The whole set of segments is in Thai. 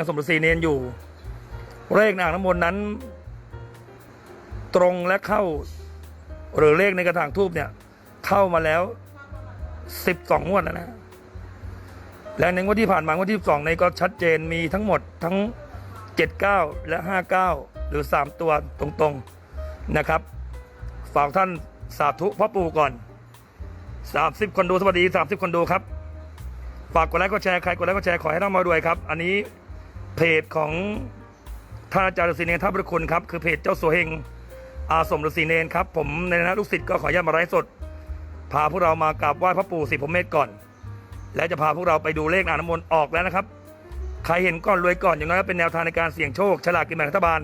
กับสมฤษีเนนอยู่ เลขในอ่างน้ำมนต์นั้น ตรงและเข้า หรือเลขในกระถางทูบเนี่ย เข้ามาแล้วสิบสองงวดแล้วนะและในงวดที่ผ่านมางวดที่สองในก็ชัดเจนมีทั้งหมดทั้งเจ็ดเก้าและห้าเก้าหรือสามตัวตรงๆนะครับฝากท่านสาธุพ่อปู่ก่อนสามสิบคนดูสวัสดีสามสิบคนดูครับฝากกดไลค์กดแชร์ใครกดไลค์กดแชร์ขอให้ร่ำมาด้วยครับ อันนี้ เพจของท่านอาจารย์ฤาษีเนรท่าพระคุณครับ คือเพจเจ้าสัวเฮงอาสมฤาษีเนรครับ ผมในฐานะลูกศิษย์ก็ขออนุญาตมาไลฟ์สด พาพวกเรามากราบไหว้พระปู่สิพมเมธก่อน และจะพาพวกเราไปดูเลขอ่างน้ำมนต์ออกแล้วนะครับ ใครเห็นก่อนรวยก่อนอย่างน้อยเป็นแนวทางในการเสี่ยงโชคฉลากกินแบ่งรัฐบาล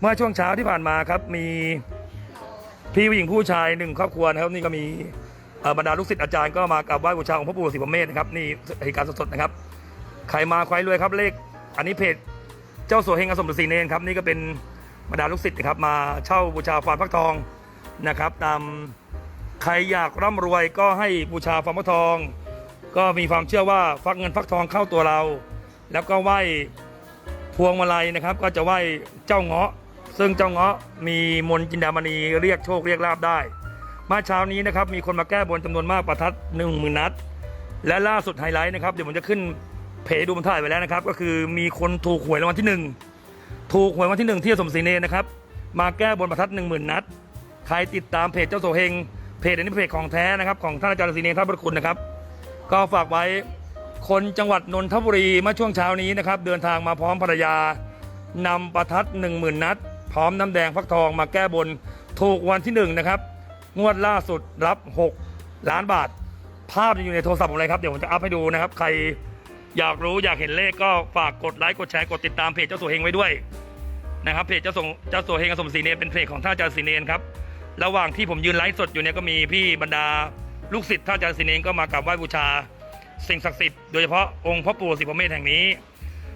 เมื่อช่วงเช้าที่ผ่านมาครับมีพี่ผู้หญิงผู้ชายหนึ่งครอบครัวนะครับนี่ก็มีบรรดาลูกศิษย์อาจารย์ก็มากราบไหว้บูชาองค์พระปู่สิพมเมธนะครับนี่เหตุการณ์สดๆนะครับใครมาใครรวยครับเลข อันนี้เพจเจ้าสัวเฮงอสมฤาษีเนรครับนี่ก็เป็นบรรดาลูกศิษย์นะครับมาเช่าบูชาฟานฟักทองนะครับ ตามใครอยากร่ำรวยก็ให้บูชาฟานฟักทอง ก็มีความเชื่อว่าฟักเงินฟักทองเข้าตัวเรา แล้วก็ไหว้พวงมาลัยนะครับ ก็จะไหว้เจ้าเงาะ ซึ่งเจ้าเงาะมีมนจินดามณีเรียกโชคเรียกลาบได้มาเช้านี้นะครับมีคนมาแก้บนจำนวนมากประทัดหนึ่งหมื่นนัด และล่าสุดไฮไลท์นะครับเดี๋ยวผมจะขึ้น เพจดูมันถ่ายไว้แล้วนะครับ ก็คือมีคนถูกหวยรางวัลที่หนึ่งถูกหวยรางวัลที่หนึ่งที่สมศรีเนนะครับ มาแก้บนประทัดหนึ่งหมื่นนัด ใครติดตามเพจเจ้าโสเฮงเพจอันนี้เป็นเพจของแท้นะครับของท่านอาจารย์ฤาษีเนท่านพระคุณนะครับ ก็ฝากไว้คนจังหวัดนนทบุรีเมื่อช่วงเช้านี้นะครับ เดินทางมาพร้อมภรรยานำประทัด1 0,000 นัด พร้อมน้ำแดงฟักทองมาแก้บนถูกวันที่1นะครับงวดล่าสุดรับ 6 ล้านบาท ภาพจะอยู่ในโทรศัพท์ผมเลยครับ เดี๋ยวผมจะอัพให้ดูนะครับ ใคร อยากรู้อยากเห็นเลขก็ฝากกดไลค์กดแชร์กดติดตามเพจเจ้าสัวเฮงไว้ด้วยนะครับเพจเจ้าสงเจ้าสัวเฮงอสมศรีเนรเป็นเพจของท่านอาจารย์ศรีเนรครับระหว่างที่ผมยืนไลฟ์สดอยู่เนี่ยก็มีพี่บรรดาลูกศิษย์ท่านอาจารย์ศรีเนรก็มากราบไหว้บูชาสิ่งศักดิ์สิทธิ์โดยเฉพาะองค์พ่อปู่สิบพรหมเมธแห่งนี้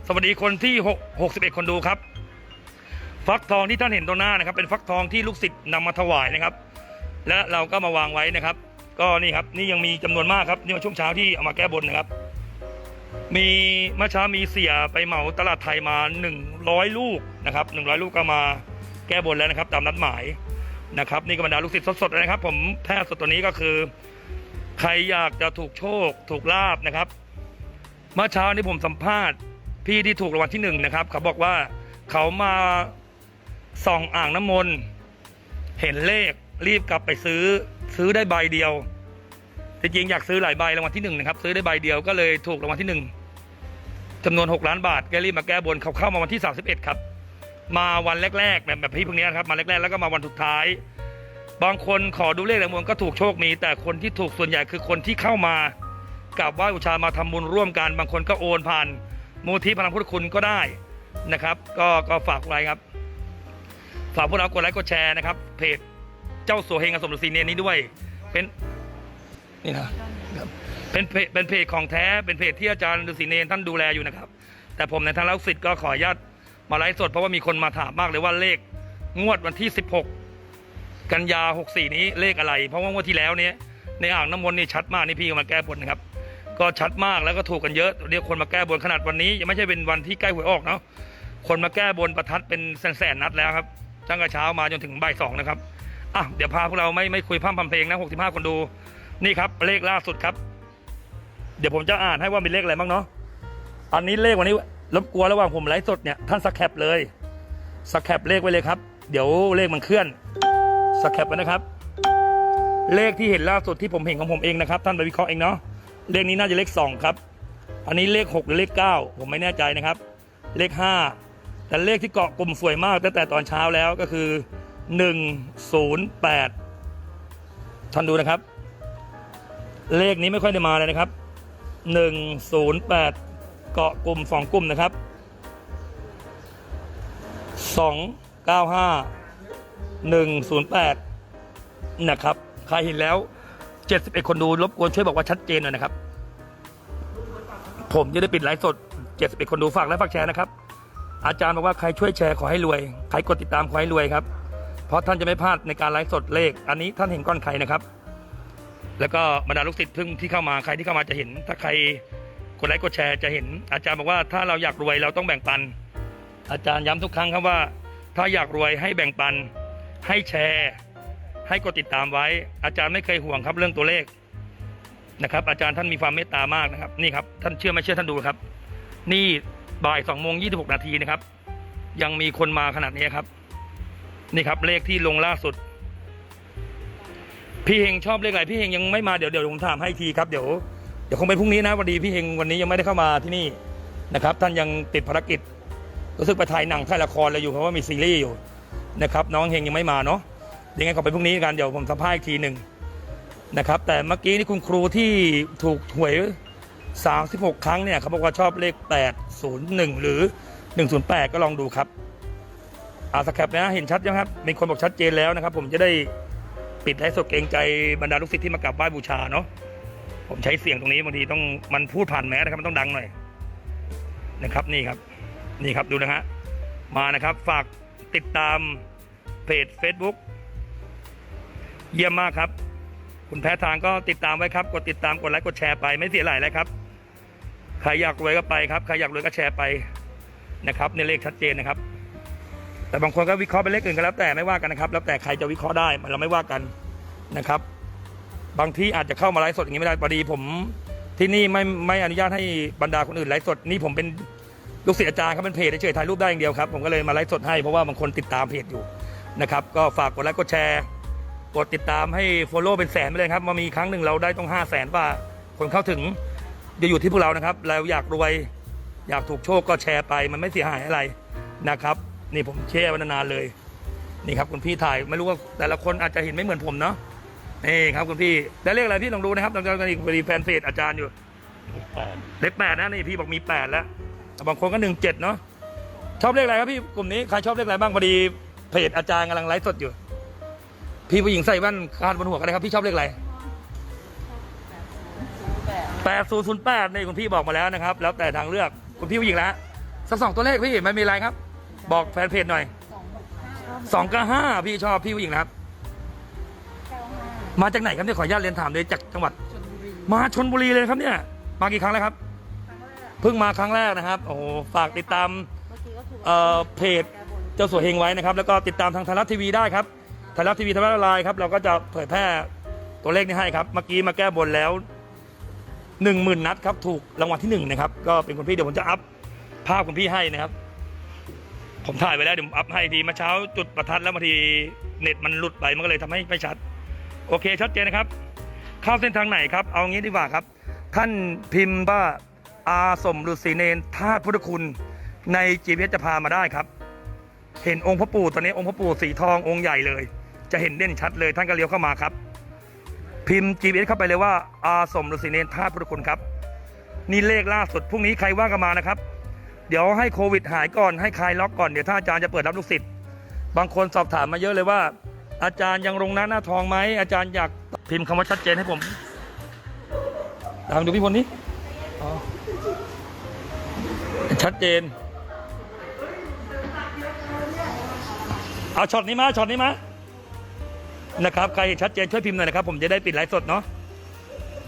สวัสดีคนที่6 61 คนดูครับ ฟักทองที่ท่านเห็นตรงหน้านะครับ เป็นฟักทองที่ลูกศิษย์นำมาถวายนะครับ และเราก็มาวางไว้นะครับ ก็นี่ครับนี่ยังมีจำนวนมากครับนี่มาช่วงเช้าที่เอามาแก้บนนะครับ มีเมื่อเช้ามีเสียไปเหมาตลาดไทยมา 100 ลูกนะครับ100 ลูกก็มาแก้บนแล้วนะครับ ตามนัดหมายนะครับ นี่ก็บรรดาลูกศิษย์สดๆนะครับ ผมแพร่สดตัวนี้ก็คือ ใครอยากจะถูกโชค ถูกลาบนะครับ เมื่อเช้านี้ผมสัมภาษณ์ พี่ที่ถูกรางวัลที่หนึ่งนะครับเขาบอกว่าเขามาส่องอ่างน้ำมนต์เห็นเลขรีบกลับไปซื้อซื้อได้ใบเดียว ที่จริงอยากซื้อหลายใบรางวัลที่หนึ่งนะครับซื้อได้ใบเดียวก็เลยถูกรางวัลที่หนึ่งจำนวน 6 ล้านบาทแกรีบมาแก้บนเขาเข้ามาวันที่ 31 ครับ มาวันแรกๆแบบแบบพี่พวกนี้นครับมาแรกๆแล้วก็มาวันสุดท้าย บางคนขอดูเลขแรงมวลก็ถูกโชคมี แต่คนที่ถูกส่วนใหญ่คือคนที่เข้ามากราบไหว้บูชามาทำบุญร่วมกัน บางคนก็โอนผ่านมูลที่พลังพุทธคุณก็ได้นะครับ ก็ก็ฝากไว้ครับ ฝากพวกเรากดไลค์กดแชร์นะครับเพจเจ้าสัวเฮงอสมฤาษีเนรนี้ด้วยเป็น นี่นะครับเป็นเพจเป็นเพจของแท้เป็นเพจที่อาจารย์ฤาษีเนรท่านดูแลอยู่นะครับ แต่ผมในทางลักศิษย์ก็ขออนุญาตมาไลฟ์สดเพราะว่ามีคนมาถามมากเลยว่าเลขงวดวันที่ 16 กันยา 64 นี้เลขอะไร เพราะว่างวดที่แล้วเนี้ยในอ่างน้ำมนต์นี่ชัดมากนี่พี่ก็มาแก้บนนะครับ ก็ชัดมากแล้วก็ถูกกันเยอะเรียกคนมาแก้บนขนาดวันนี้ ยังไม่ใช่เป็นวันที่ใกล้หวยออกเนาะคนมาแก้บนประทัดเป็นแสนๆนัดแล้วครับตั้งแต่เช้ามาจนถึงบ่ายสองนะครับอะเดี๋ยวพาพวกเราไม่ไม่คุยพร่ำพำเพลงนะ65 คนดู นี่ครับเลขล่าสุดครับ เดี๋ยวผมจะอ่านให้ว่ามีเลขอะไรบ้างเนาะอันนี้เลขวันนี้รบกวนระหว่างผมไลฟ์สดเนี่ยท่านสแคปเลยสแคปเลขไว้เลยครับ เดี๋ยวเลขมันเคลื่อนสแคปไว้นะครับ เลขที่เห็นล่าสุดที่ผมเห็นของผมเองนะครับ ท่านไปวิเคราะห์เองเนาะเลขนี้น่าจะเลขสองครับ อันนี้เลขหกหรือเลขเก้าผมไม่แน่ใจนะครับ เลขห้าแต่เลขที่เกาะกลุ่มสวยมากตั้งแต่ตอนเช้าแล้วก็คือหนึ่งศูนย์แปดท่านดูนะครับ เลขนี้ไม่ค่อยได้มาเลยนะครับหนึ่งศูนย์แปดเกาะกลุ่มสองกลุ่มนะครับสองเก้าห้า108 นะครับ ใครเห็นแล้ว 71 คนดูรบกวนช่วยบอกว่าชัดเจนหน่อยนะครับ ผมจะได้ปิดไลฟ์สด 71 คนดูฝากและฝากแชร์นะครับ อาจารย์บอกว่าใครช่วยแชร์ขอให้รวย ใครกดติดตามขอให้รวยครับ เพราะท่านจะไม่พลาดในการไลฟ์สดเลข อันนี้ท่านเห็นก้อนใครนะครับ แล้วก็บรรดาลูกศิษย์เพิ่งที่เข้ามาใครที่เข้ามาจะเห็น ถ้าใครกดไลค์กดแชร์จะเห็น อาจารย์บอกว่าถ้าเราอยากรวยเราต้องแบ่งปัน อาจารย์ย้ำทุกครั้งครับว่า ถ้าอยากรวยให้แบ่งปัน ให้แชร์ ให้กดติดตามไว้ อาจารย์ไม่เคยห่วงครับเรื่องตัวเลขนะครับ อาจารย์ท่านมีความเมตตามากนะครับนี่ครับท่านเชื่อไม่เชื่อท่านดูครับ นี่บ่ายสองโมงยี่สิบหกนาทีนะครับ ยังมีคนมาขนาดนี้ครับ นี่ครับเลขที่ลงล่าสุด พี่เฮงชอบเลขอะไรพี่เฮงยังไม่มาเดี๋ยวเดี๋ยวผมถามให้ทีครับเดี๋ยวเดี๋ยวคงเป็นพรุ่งนี้นะวันดีพี่เฮงวันนี้ยังไม่ได้เข้ามาที่นี่นะครับ ท่านยังติดภารกิจรู้สึกไปถ่ายหนังถ่ายละครอะไรอยู่เพราะว่ามีซีรีส์อยู่นะครับ น้องเฮงยังไม่มาเนาะยังไงก็เป็นพรุ่งนี้กันเดี๋ยวผมสัมภาษณ์อีกทีหนึ่งนะครับ แต่เมื่อกี้นี่คุณครูที่ถูกหวย 36 ครั้งเนี่ยเขาบอกว่าชอบเลข 801 หรือ 108 ก็ลองดูครับอาสแคปนะเห็นชัดยังครับมีคนบอกชัดเจนแล้วนะครับ ผมจะได้ ปิดไลฟ์สดเกรงใจบรรดาลูกศิษย์ที่มากราบไหว้บูชาเนาะผมใช้เสียงตรงนี้บางทีต้องมันพูดผ่านแมสนะครับมันต้องดังหน่อยนะครับนี่ครับ นี่ครับดูนะฮะมานะครับฝากติดตามเพจ Facebook เยี่ยมมากครับ คุณแพ้ทางก็ติดตามไว้ครับ กดติดตามกดไลค์กดแชร์ไปไม่เสียหลายเลยครับใครอยากรวยก็ไปครับใครอยากรวยก็แชร์ไปนะครับในเลขชัดเจนนะครับ แต่บางคนก็วิเคราะห์เป็นเลขอื่นก็แล้วแต่ไม่ว่ากันนะครับ แล้วแต่ใครจะวิเคราะห์ได้เราไม่ว่ากันนะครับ บางที่อาจจะเข้ามาไลฟ์สดอย่างนี้ไม่ได้พอดีผมที่นี่ไม่ไม่อนุญาตให้บรรดาคนอื่นไลฟ์สดนี่ผมเป็นลูกศิษย์อาจารย์ครับเป็นเพจเฉยถ่ายรูปได้อย่างเดียวครับผมก็เลยมาไลฟ์สดให้เพราะว่าบางคนติดตามเพจอยู่นะครับ ก็ฝากกดไลค์กดแชร์กดติดตามให้ Follow เป็นแสนไปเลยครับมามีครั้งหนึ่งเราได้ต้องห้าแสนว่าคนเข้าถึงจะอยู่ที่พวกเรานะครับเราอยากรวยอยากถูกโชคก็แชร์ไป มันไม่เสียหายอะไรนะครับ นี่ผมแชร์มานานๆเลย นี่ครับคุณพี่ถ่ายไม่รู้ว่าแต่ละคนอาจจะเห็นไม่เหมือนผมเนาะนี่ครับคุณพี่แล้วเลขอะไรพี่ลองดูนะครับลองดูกันอีกพอดีแฟนเพจอาจารย์อยู่แปดเลขแปดนะนี่พี่บอกมีแปดแล้วบางคนก็หนึ่งเจ็ดเนาะชอบเลขอะไรครับพี่กลุ่มนี้ใครชอบเลขอะไรบ้างพอดีเพจอาจารย์กำลังไลฟ์สดอยู่ พี่ผู้หญิงใส่แว่นคาดบนหัวกันเลยครับพี่ชอบเลขอะไรแปดศูนย์ศูนย์แปดนี่คุณพี่บอกมาแล้วนะครับ แล้วแต่ทางเลือกคุณพี่ผู้หญิงล้วสักสองตัวเลขพี่ไม่มีอะไรครับ บอกแฟนเพจหน่อยสองกับห้าพี่ชอบพี่ผู้หญิงนะครับ มาจากไหนครับเนี่ยขออนุญาตเรียนถามเลยจากจังหวัด มาชนบุรีเลยครับเนี่ย มากี่ครั้งแล้วครับ เพิ่งมาครั้งแรกนะครับ โอ้โหฝากติดตามเอ่อเพจเจ้าสัวเฮงไว้นะครับ แล้วก็ติดตามทางไทยรัฐทีวีได้ครับไทยรัฐทีวีไทยรัฐออนไลน์ครับเราก็จะเผยแพร่ตัวเลขนี้ให้ครับ เมื่อกี้มาแก้บนแล้วหนึ่งหมื่นนัดครับ ถูกรางวัลที่หนึ่งนะครับ ก็เป็นคุณพี่เดี๋ยวผมจะอัพภาพคุณพี่ให้นะครับ ผมถ่ายไว้แล้วเดี๋ยวอัพให้ทีเมาเช้าจุดประทัดแล้วบางทีเน็ตมันหลุดไปมันก็เลยทำให้ไม่ชัด โอเคชัดเจนนะครับ เข้าเส้นทางไหนครับ เอางี้ดีกว่าครับ ท่านพิมพ์ว่าอาสมฤาษีเนนธาตุพุทธคุณในจีพีจะพามาได้ครับ เห็นองค์พระปู่ตอนนี้องค์พระปู่สีทององค์ใหญ่เลย จะเห็นเด่นชัดเลยท่านก็เลี้ยวเข้ามาครับ พิมพ์ GPS เข้าไปเลยว่าอาสมฤาษีเนนธาตุพุทธคุณครับ นี่เลขล่าสุดพรุ่งนี้ใครว่างกันมานะครับ เดี๋ยวให้โควิดหายก่อนให้คลายล็อกก่อนเดี๋ยวท่าอาจารย์จะเปิดรับลูกศิษย์บางคนสอบถามมาเยอะเลยว่า อาจารย์ยังลงหน้าหน้าทองไหมอาจารย์อยากพิมพ์คำว่าชัดเจนให้ผมตามดูพี่พลนี้ชัดเจน เอาช็อตนี้มาช็อตนี้มานะครับใครเห็นชัดเจนช่วยพิมพ์หน่อยนะครับ ผมจะได้ปิดไลฟ์สดเนาะ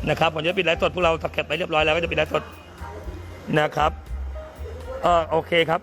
นะครับผมจะปิดไลฟ์สดพวกเราสักแคปไปเรียบร้อยแล้วก็จะปิดไลฟ์สดนะครับ เออโอเคครับ